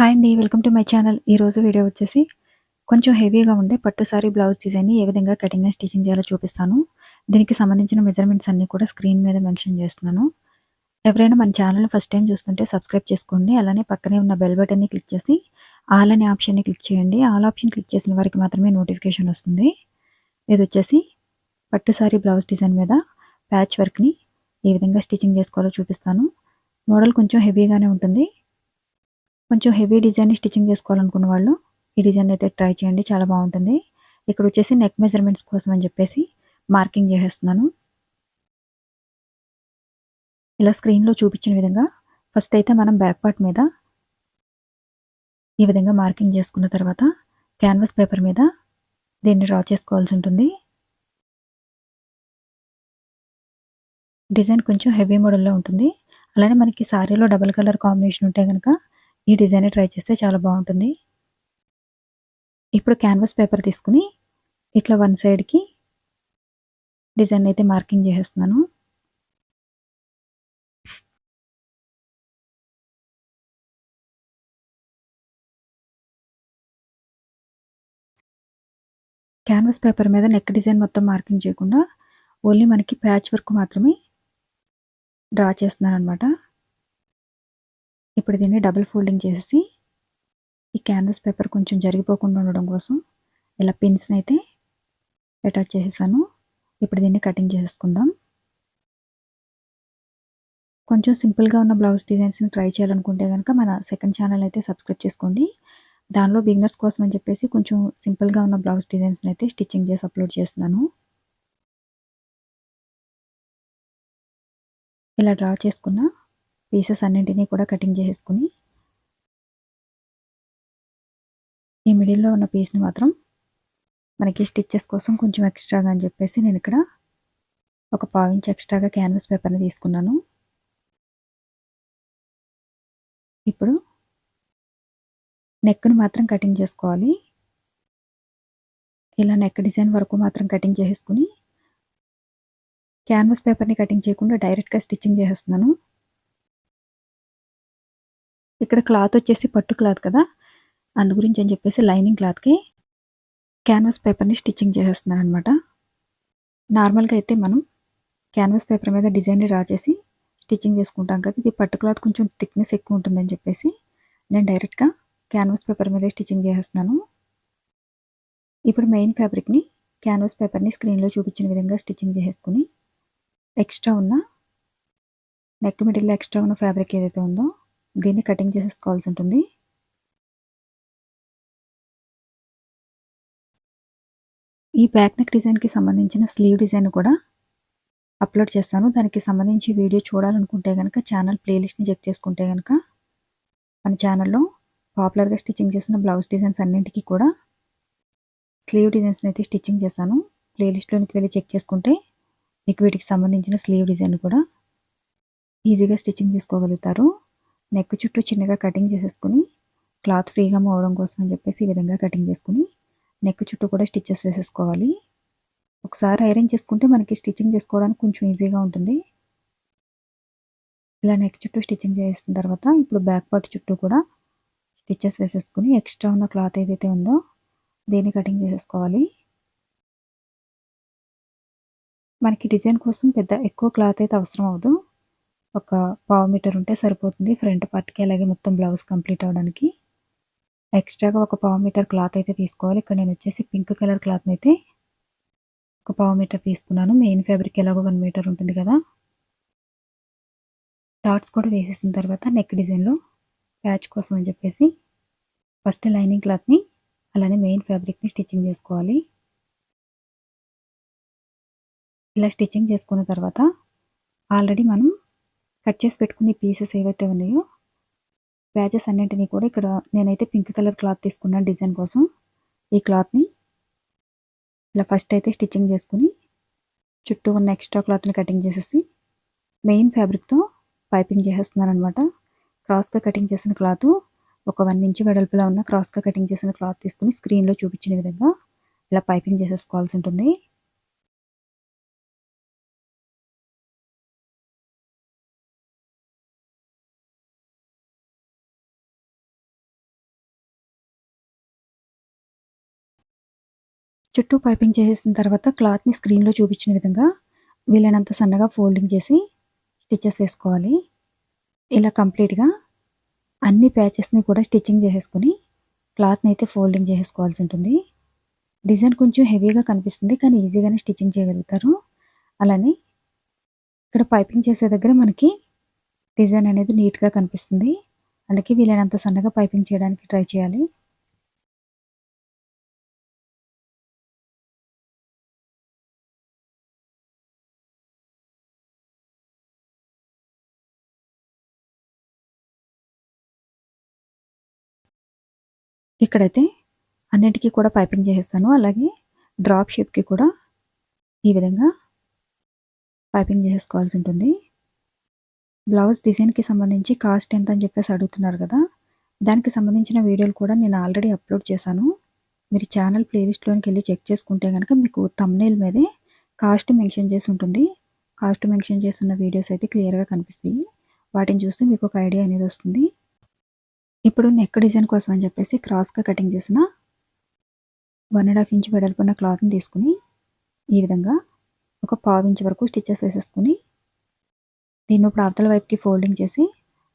Hi అండి. Welcome to my channel. ఈరోజు video వచ్చేసి కొంచెం హెవీగా ఉండే పట్టు సారీ బ్లౌజ్ డిజైన్‌ని ఏ విధంగా కటింగ్ అండ్ స్టిచింగ్ చేయాలో చూపిస్తాను. దీనికి సంబంధించిన మెజర్‌మెంట్స్ అన్నీ కూడా స్క్రీన్ మీద మెన్షన్ చేస్తున్నాను. ఎవరైనా మన ఛానల్‌ని ఫస్ట్ టైం చూస్తుంటే సబ్స్క్రైబ్ చేసుకోండి. అలానే పక్కనే ఉన్న బెల్ బటన్‌ని క్లిక్ చేసి ఆల్ అనే ఆప్షన్‌ని క్లిక్ చేయండి. ఆల్ ఆప్షన్ క్లిక్ చేసిన వారికి మాత్రమే నోటిఫికేషన్ వస్తుంది. ఇది వచ్చేసి పట్టు సారీ బ్లౌజ్ డిజైన్ మీద ప్యాచ్ వర్క్‌ని ఏ విధంగా స్టిచింగ్ చేసుకోవాలో చూపిస్తాను. మోడల్ కొంచెం హెవీగానే ఉంటుంది. కొంచెం హెవీ డిజైన్ స్టిచ్చింగ్ చేసుకోవాలనుకున్న వాళ్ళు ఈ డిజైన్ అయితే ట్రై చేయండి. చాలా బాగుంటుంది. ఇక్కడ వచ్చేసి నెక్ మెజర్‌మెంట్స్ కోసం అని చెప్పేసి మార్కింగ్ చేసేస్తున్నాను. ఇలా స్క్రీన్‌లో చూపించిన విధంగా ఫస్ట్ అయితే మనం బ్యాక్ పార్ట్ మీద ఈ విధంగా మార్కింగ్ చేసుకున్న తర్వాత క్యాన్వాస్ పేపర్ మీద దీన్ని డ్రా చేసుకోవాల్సి ఉంటుంది. డిజైన్ కొంచెం హెవీ మోడల్‌లో ఉంటుంది. అలానే మనకి శారీలో డబుల్ కలర్ కాంబినేషన్ ఉంటే కనుక ఈ డిజైన్ ట్రై చేస్తే చాలా బాగుంటుంది. ఇప్పుడు క్యాన్వాస్ పేపర్ తీసుకుని ఇట్లా వన్ సైడ్‌కి డిజైన్ అయితే మార్కింగ్ చేసేస్తున్నాను. క్యాన్వాస్ పేపర్ మీద నెక్ డిజైన్ మొత్తం మార్కింగ్ చేయకుండా ఓన్లీ మనకి ప్యాచ్ వర్క్ మాత్రమే డ్రా చేస్తున్నాను అనమాట ఇప్పుడు దీన్ని డబుల్ ఫోల్డింగ్ చేసి ఈ క్యాన్వాస్ పేపర్ కొంచెం జరిగిపోకుండా ఉండడం కోసం ఇలా పిన్స్ని అయితే అటాచ్ చేసేసాను. ఇప్పుడు దీన్ని కటింగ్ చేసేసుకుందాం. కొంచెం సింపుల్‌గా ఉన్న బ్లౌజ్ డిజైన్స్‌ని ట్రై చేయాలనుకుంటే కనుక మన సెకండ్ ఛానల్ అయితే సబ్స్క్రైబ్ చేసుకోండి. దానిలో బిగినర్స్ కోసం అని చెప్పేసి కొంచెం సింపుల్‌గా ఉన్న బ్లౌజ్ డిజైన్స్‌ని అయితే స్టిచ్చింగ్ చేసి అప్లోడ్ చేస్తున్నాను. ఇలా డ్రా చేసుకున్న పీసెస్ అన్నింటినీ కూడా కటింగ్ చేసేసుకుని ఈ మిడిల్‌లో ఉన్న పీస్‌ని మాత్రం మనకి స్టిచ్చెస్ కోసం కొంచెం ఎక్స్ట్రాగా అని చెప్పేసి నేను ఇక్కడ ఒక పావించ్ ఎక్స్ట్రాగా క్యాన్వాస్ పేపర్‌ని తీసుకున్నాను. ఇప్పుడు నెక్‌ని మాత్రం కటింగ్ చేసుకోవాలి. ఇలా నెక్ డిజైన్ వరకు మాత్రం కటింగ్ చేసేసుకుని క్యాన్వాస్ పేపర్‌ని కటింగ్ చేయకుండా డైరెక్ట్‌గా స్టిచ్చింగ్ చేసేస్తున్నాను. ఇక్కడ క్లాత్ వచ్చేసి పట్టు క్లాత్ కదా! అందు గురించి అని చెప్పేసి లైనింగ్ క్లాత్‌కి క్యాన్వాస్ పేపర్‌ని స్టిచ్చింగ్ చేసేస్తున్నాను అనమాట నార్మల్‌గా అయితే మనం క్యాన్వాస్ పేపర్ మీద డిజైన్‌ని డ్రా చేసి స్టిచ్చింగ్ చేసుకుంటాం కదా! ఇది పట్టు క్లాత్ కొంచెం థిక్‌నెస్ ఎక్కువ ఉంటుందని చెప్పేసి నేను డైరెక్ట్‌గా క్యాన్వాస్ పేపర్ మీద స్టిచ్చింగ్ చేసేస్తున్నాను. ఇప్పుడు మెయిన్ ఫ్యాబ్రిక్‌ని క్యాన్వాస్ పేపర్‌ని స్క్రీన్‌లో చూపించిన విధంగా స్టిచ్చింగ్ చేసేసుకుని ఎక్స్ట్రా ఉన్న నెక్ మిడిల్‌లో ఎక్స్ట్రా ఉన్న ఫ్యాబ్రిక్ ఏదైతే ఉందో దీన్ని కటింగ్ చేసేసుకోవాల్సి ఉంటుంది. ఈ బ్యాక్ నెక్ డిజైన్‌కి సంబంధించిన స్లీవ్ డిజైన్ కూడా అప్లోడ్ చేస్తాను. దానికి సంబంధించి వీడియో చూడాలనుకుంటే కనుక ఛానల్ ప్లేలిస్ట్‌ని చెక్ చేసుకుంటే కనుక మన ఛానల్‌లో పాపులర్‌గా స్టిచ్చింగ్ చేసిన బ్లౌజ్ డిజైన్స్ అన్నింటికి కూడా స్లీవ్ డిజైన్స్‌ని అయితే స్టిచ్చింగ్ చేశాను. ప్లేలిస్ట్‌లోనికి వెళ్ళి చెక్ చేసుకుంటే మీకు వీటికి సంబంధించిన స్లీవ్ డిజైన్ కూడా ఈజీగా స్టిచ్చింగ్ చేసుకోగలుగుతారు. నెక్ చుట్టూ చిన్నగా కటింగ్ చేసేసుకుని క్లాత్ ఫ్రీగా మూవ్ కోసం అని చెప్పేసి ఈ విధంగా కటింగ్ చేసుకొని నెక్ చుట్టూ కూడా స్టిచ్చెస్ వేసేసుకోవాలి. ఒకసారి ఐరన్ చేసుకుంటే మనకి స్టిచ్చింగ్ చేసుకోవడానికి కొంచెం ఈజీగా ఉంటుంది. ఇలా నెక్ చుట్టూ స్టిచ్చింగ్ చేసిన తర్వాత ఇప్పుడు బ్యాక్ పార్ట్ చుట్టూ కూడా స్టిచ్చెస్ వేసేసుకొని ఎక్స్ట్రా ఉన్న క్లాత్ ఏదైతే ఉందో దీన్ని కటింగ్ చేసేసుకోవాలి. మనకి డిజైన్ కోసం పెద్ద ఎక్కువ క్లాత్ అయితే అవసరం అవదు ఒక పావు మీటర్ ఉంటే సరిపోతుంది ఫ్రంట్ పార్ట్‌కి అలాగే మొత్తం బ్లౌజ్ కంప్లీట్ అవ్వడానికి. ఎక్స్ట్రాగా ఒక పావు మీటర్ క్లాత్ అయితే తీసుకోవాలి. ఇక్కడ నేను వచ్చేసి పింక్ కలర్ క్లాత్‌ని అయితే ఒక పావు మీటర్ తీసుకున్నాను. మెయిన్ ఫ్యాబ్రిక్ ఎలాగో వన్ మీటర్ ఉంటుంది కదా! డాట్స్ కూడా వేసేసిన తర్వాత నెక్ డిజైన్‌లో ప్యాచ్ కోసం అని చెప్పేసి ఫస్ట్ లైనింగ్ క్లాత్‌ని అలానే మెయిన్ ఫ్యాబ్రిక్‌ని స్టిచ్చింగ్ చేసుకోవాలి. ఇలా స్టిచ్చింగ్ చేసుకున్న తర్వాత ఆల్రెడీ మనం కట్ చేసి పెట్టుకునే పీసెస్ ఏవైతే ఉన్నాయో ప్యాచెస్ అన్నింటినీ కూడా ఇక్కడ నేనైతే పింక్ కలర్ క్లాత్ తీసుకున్నాను డిజైన్ కోసం. ఈ క్లాత్‌ని ఇలా ఫస్ట్ అయితే స్టిచ్చింగ్ చేసుకొని చుట్టూ ఉన్న ఎక్స్ట్రా క్లాత్‌ని కటింగ్ చేసేసి మెయిన్ ఫ్యాబ్రిక్‌తో పైపింగ్ చేసేస్తున్నాను అనమాట క్రాస్‌గా కటింగ్ చేసిన క్లాత్ ఒక వన్ ఇంచ్ వెడల్పులో ఉన్న క్రాస్‌గా కటింగ్ చేసిన క్లాత్ తీసుకొని స్క్రీన్‌లో చూపించిన విధంగా ఇలా పైపింగ్ చేసేసుకోవాల్సి ఉంటుంది. చుట్టూ పైపింగ్ చేసేసిన తర్వాత క్లాత్ని స్క్రీన్లో చూపించిన విధంగా వీలైనంత సన్నగా ఫోల్డింగ్ చేసి స్టిచెస్ వేసుకోవాలి. ఇలా కంప్లీట్గా అన్ని ప్యాచెస్ని కూడా స్టిచ్చింగ్ చేసేసుకొని క్లాత్ని అయితే ఫోల్డింగ్ చేసేసుకోవాల్సి ఉంటుంది. డిజైన్ కొంచెం హెవీగా కనిపిస్తుంది కానీ ఈజీగానే స్టిచ్చింగ్ చేయగలుగుతారు. అలానే ఇక్కడ పైపింగ్ చేసే దగ్గర మనకి డిజైన్ అనేది నీట్గా కనిపిస్తుంది. అందుకే వీలైనంత సన్నగా పైపింగ్ చేయడానికి ట్రై చేయాలి. ఇక్కడైతే అన్నిటికీ కూడా పైపింగ్ చేసేస్తాను. అలాగే డ్రాప్ షేప్కి కూడా ఈ విధంగా పైపింగ్ చేసుకోవాల్సి ఉంటుంది. బ్లౌజ్ డిజైన్కి సంబంధించి కాస్ట్ ఎంత అని చెప్పేసి అడుగుతున్నారు కదా. దానికి సంబంధించిన వీడియోలు కూడా నేను ఆల్రెడీ అప్లోడ్ చేశాను. మీరు ఛానల్ ప్లేలిస్ట్లోనికి వెళ్ళి చెక్ చేసుకుంటే కనుక మీకు తమ్నేల్ మీదే కాస్ట్ మెన్షన్ చేసి ఉంటుంది. కాస్ట్ మెన్షన్ చేస్తున్న వీడియోస్ అయితే క్లియర్గా కనిపిస్తాయి. వాటిని చూస్తే మీకు ఒక ఐడియా అనేది వస్తుంది. ఇప్పుడు నెక్ డిజైన్ కోసం అని చెప్పేసి క్రాస్గా కటింగ్ చేసిన వన్ అండ్ హాఫ్ ఇంచ్ వెడల్పున్న క్లాత్ని తీసుకుని ఈ విధంగా ఒక పావు ఇంచ్ వరకు స్టిచ్చెస్ వేసేసుకుని దీన్ని ఇప్పుడు అవతల వైపుకి ఫోల్డింగ్ చేసి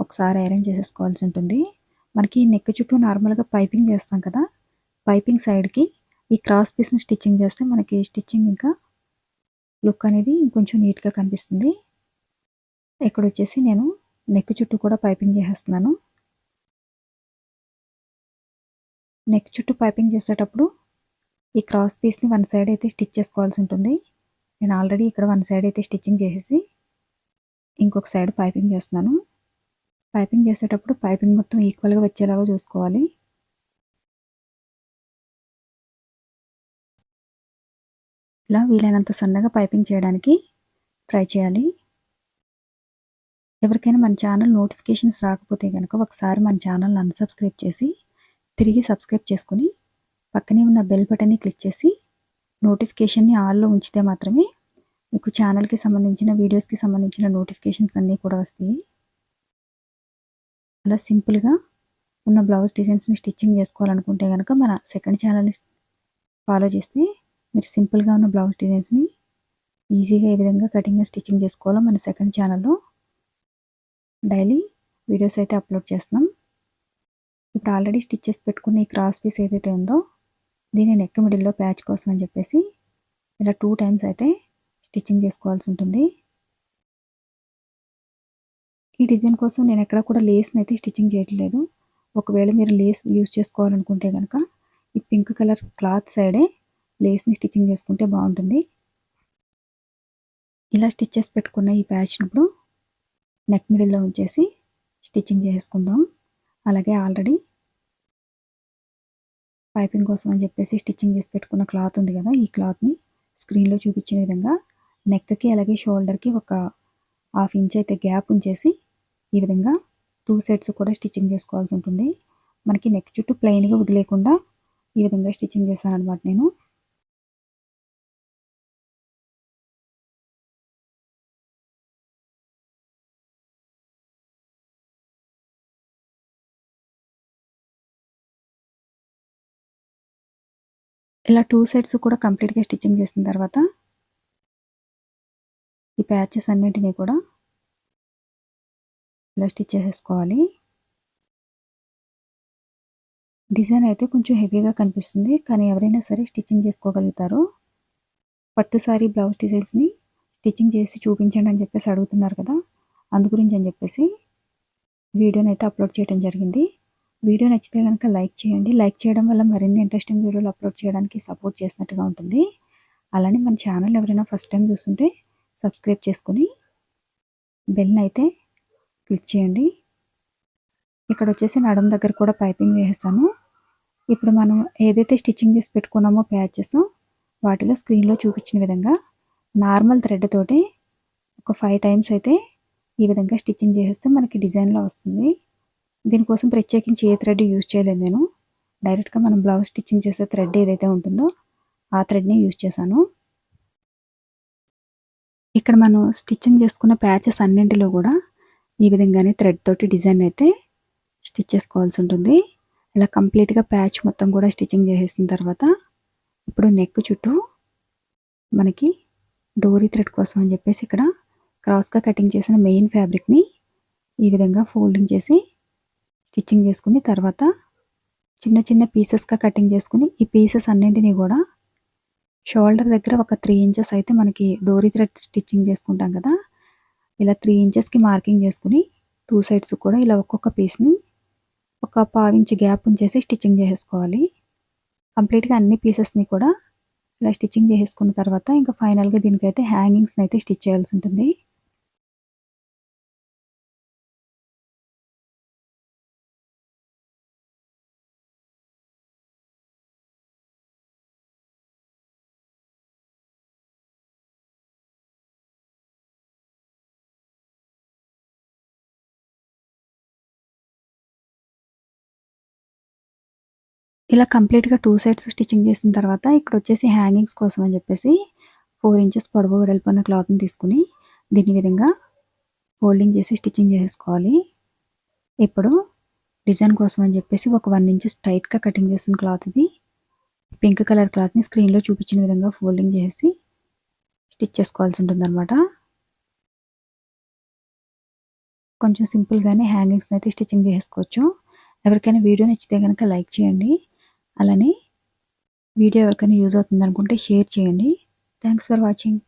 ఒకసారి ఐరన్ చేసేసుకోవాల్సి ఉంటుంది. మనకి నెక్ చుట్టూ నార్మల్గా పైపింగ్ చేస్తాం కదా పైపింగ్ సైడ్కి ఈ క్రాస్ పీస్ని స్టిచ్చింగ్ చేస్తే మనకి స్టిచ్చింగ్ ఇంకా లుక్ అనేది ఇంకొంచెం నీట్గా కనిపిస్తుంది. ఇక్కడ వచ్చేసి నేను నెక్ చుట్టూ కూడా పైపింగ్ చేసేస్తున్నాను. నెక్ చుట్టూ పైపింగ్ చేసేటప్పుడు ఈ క్రాస్ పీస్ని వన్ సైడ్ అయితే స్టిచ్ చేసుకోవాల్సి ఉంటుంది. నేను ఆల్రెడీ ఇక్కడ వన్ సైడ్ అయితే స్టిచ్చింగ్ చేసేసి ఇంకొక సైడ్ పైపింగ్ చేస్తున్నాను. పైపింగ్ చేసేటప్పుడు పైపింగ్ మొత్తం ఈక్వల్గా వచ్చేలాగా చూసుకోవాలి. ఇలా వీలైనంత సన్నగా పైపింగ్ చేయడానికి ట్రై చేయాలి. ఎవరికైనా మన ఛానల్ నోటిఫికేషన్స్ రాకపోతే కనుక ఒకసారి మన ఛానల్ అన్సబ్స్క్రైబ్ చేసి తిరిగి సబ్స్క్రైబ్ చేసుకుని పక్కనే ఉన్న బెల్ బటన్ని క్లిక్ చేసి నోటిఫికేషన్ని ఆల్లో ఉంచితే మాత్రమే మీకు ఛానల్కి సంబంధించిన వీడియోస్కి సంబంధించిన నోటిఫికేషన్స్ అన్నీ కూడా వస్తాయి. అలా సింపుల్గా ఉన్న బ్లౌజ్ డిజైన్స్ని స్టిచ్చింగ్ చేసుకోవాలనుకుంటే కనుక మన సెకండ్ ఛానల్ని ఫాలో చేస్తే మీరు సింపుల్గా ఉన్న బ్లౌజ్ డిజైన్స్ని ఈజీగా ఏ విధంగా కటింగ్ స్టిచ్చింగ్ చేసుకోవాలో మన సెకండ్ ఛానల్లో డైలీ వీడియోస్ అయితే అప్లోడ్ చేస్తున్నాం. ఇప్పుడు ఆల్రెడీ స్టిచ్ చేసి పెట్టుకున్న ఈ క్రాస్ పీస్ ఏదైతే ఉందో దీని నెక్ మిడిల్లో ప్యాచ్ కోసం అని చెప్పేసి ఇలా టూ టైమ్స్ అయితే స్టిచ్చింగ్ చేసుకోవాల్సి ఉంటుంది. ఈ డిజైన్ కోసం నేను ఎక్కడ కూడా లేస్ని అయితే స్టిచ్చింగ్ చేయట్లేదు ఒకవేళ మీరు లేస్ యూస్ చేసుకోవాలనుకుంటే కనుక ఈ పింక్ కలర్ క్లాత్ సైడే లేస్ని స్టిచ్చింగ్ చేసుకుంటే బాగుంటుంది. ఇలా స్టిచ్ చేసి పెట్టుకున్న ఈ ప్యాచ్నప్పుడు నెక్ మిడిల్లో ఉంచేసి స్టిచ్చింగ్ చేసుకుందాం. అలాగే ఆల్రెడీ పైపింగ్ కోసం అని చెప్పేసి స్టిచ్చింగ్ చేసి పెట్టుకున్న క్లాత్ ఉంది కదా ఈ క్లాత్ని స్క్రీన్లో చూపించిన విధంగా నెక్కి అలాగే షోల్డర్కి ఒక హాఫ్ ఇంచ్ అయితే గ్యాప్ ఉంచేసి ఈ విధంగా టూ సెట్స్ కూడా స్టిచ్చింగ్ చేసుకోవాల్సి ఉంటుంది. మనకి నెక్ చుట్టూ ప్లెయిన్గా వదిలేకుండా ఈ విధంగా స్టిచ్చింగ్ చేశాను అనమాట నేను. ఇలా టూ సైడ్స్ కూడా కంప్లీట్గా స్టిచ్చింగ్ చేసిన తర్వాత ఈ ప్యాచెస్ అన్నింటినీ కూడా ఇలా స్టిచ్ చేసేసుకోవాలి. డిజైన్ అయితే కొంచెం హెవీగా కనిపిస్తుంది కానీ ఎవరైనా సరే స్టిచ్చింగ్ చేసుకోగలుగుతారు. పట్టు సారీ బ్లౌజ్ డిజైన్స్ని స్టిచ్చింగ్ చేసి చూపించండి అని చెప్పేసి అడుగుతున్నారు కదా అందు గురించి అని చెప్పేసి వీడియోని అయితే అప్లోడ్ చేయడం జరిగింది. వీడియో నచ్చితే కనుక లైక్ చేయండి. లైక్ చేయడం వల్ల మరిన్ని ఇంట్రెస్టింగ్ వీడియోలు అప్లోడ్ చేయడానికి సపోర్ట్ చేసినట్టుగా ఉంటుంది. అలానే మన ఛానల్ ఎవరైనా ఫస్ట్ టైం చూస్తుంటే సబ్స్క్రైబ్ చేసుకుని బెల్ని అయితే క్లిక్ చేయండి. ఇక్కడ వచ్చేసి నడుం దగ్గర కూడా పైపింగ్ వేసేసాను. ఇప్పుడు మనం ఏదైతే స్టిచ్చింగ్ చేసి పెట్టుకున్నామో ప్యాచెస్ వాటిలో స్క్రీన్లో చూపించిన విధంగా నార్మల్ థ్రెడ్ తోటి ఒక ఫైవ్ టైమ్స్ అయితే ఈ విధంగా స్టిచ్చింగ్ చేసేస్తే మనకి డిజైన్లో వస్తుంది. దీనికోసం ప్రత్యేకించి ఏ థ్రెడ్ యూజ్ చేయలేదు నేను. డైరెక్ట్గా మనం బ్లౌజ్ స్టిచ్చింగ్ చేసే థ్రెడ్ ఏదైతే ఉంటుందో ఆ థ్రెడ్ని యూజ్ చేశాను. ఇక్కడ మనం స్టిచ్చింగ్ చేసుకున్న ప్యాచెస్ అన్నింటిలో కూడా ఈ విధంగానే థ్రెడ్ తోటి డిజైన్ అయితే స్టిచ్ చేసుకోవాల్సి ఉంటుంది. ఇలా కంప్లీట్గా ప్యాచ్ మొత్తం కూడా స్టిచ్చింగ్ చేసేసిన తర్వాత ఇప్పుడు నెక్ చుట్టూ మనకి డోరీ థ్రెడ్ కోసం అని చెప్పేసి ఇక్కడ క్రాస్గా కటింగ్ చేసిన మెయిన్ ఫ్యాబ్రిక్ని ఈ విధంగా ఫోల్డింగ్ చేసి స్టిచ్చింగ్ చేసుకుని తర్వాత చిన్న చిన్న పీసెస్గా కటింగ్ చేసుకుని ఈ పీసెస్ అన్నింటినీ కూడా షోల్డర్ దగ్గర ఒక త్రీ ఇంచెస్ అయితే మనకి డోరీ థ్రెడ్ స్టిచ్చింగ్ చేసుకుంటాం కదా. ఇలా త్రీ ఇంచెస్కి మార్కింగ్ చేసుకుని టూ సైడ్స్ కూడా ఇలా ఒక్కొక్క పీస్ని ఒక పావించి గ్యాప్ ఉంచేసి స్టిచ్చింగ్ చేసేసుకోవాలి కంప్లీట్గా అన్ని పీసెస్ని కూడా ఇలా స్టిచ్చింగ్ చేసేసుకున్న తర్వాత ఇంకా ఫైనల్గా దీనికైతే హ్యాంగింగ్స్ని అయితే స్టిచ్ చేయాల్సి ఉంటుంది. ఇలా కంప్లీట్గా టూ సైడ్స్ స్టిచ్చింగ్ చేసిన తర్వాత ఇక్కడ వచ్చేసి హ్యాంగింగ్స్ కోసం అని చెప్పేసి ఫోర్ ఇంచెస్ పొడవు వెడల్పున్న క్లాత్ని తీసుకుని దీని విధంగా ఫోల్డింగ్ చేసి స్టిచ్చింగ్ చేసుకోవాలి. ఇప్పుడు డిజైన్ కోసం అని చెప్పేసి ఒక వన్ ఇంచెస్ టైట్గా కటింగ్ చేసిన క్లాత్ ఇది. పింక్ కలర్ క్లాత్ని స్క్రీన్లో చూపించిన విధంగా ఫోల్డింగ్ చేసి స్టిచ్ చేసుకోవాల్సి ఉంటుందన్నమాట. కొంచెం సింపుల్గానే హ్యాంగింగ్స్ని అయితే స్టిచ్చింగ్ చేసుకోవచ్చు. ఎవరికైనా వీడియో నచ్చితే కనుక లైక్ చేయండి. అలానే వీడియో ఎవరికైనా యూజ్ అవుతుంది అనుకుంటే షేర్ చేయండి. Thanks for watching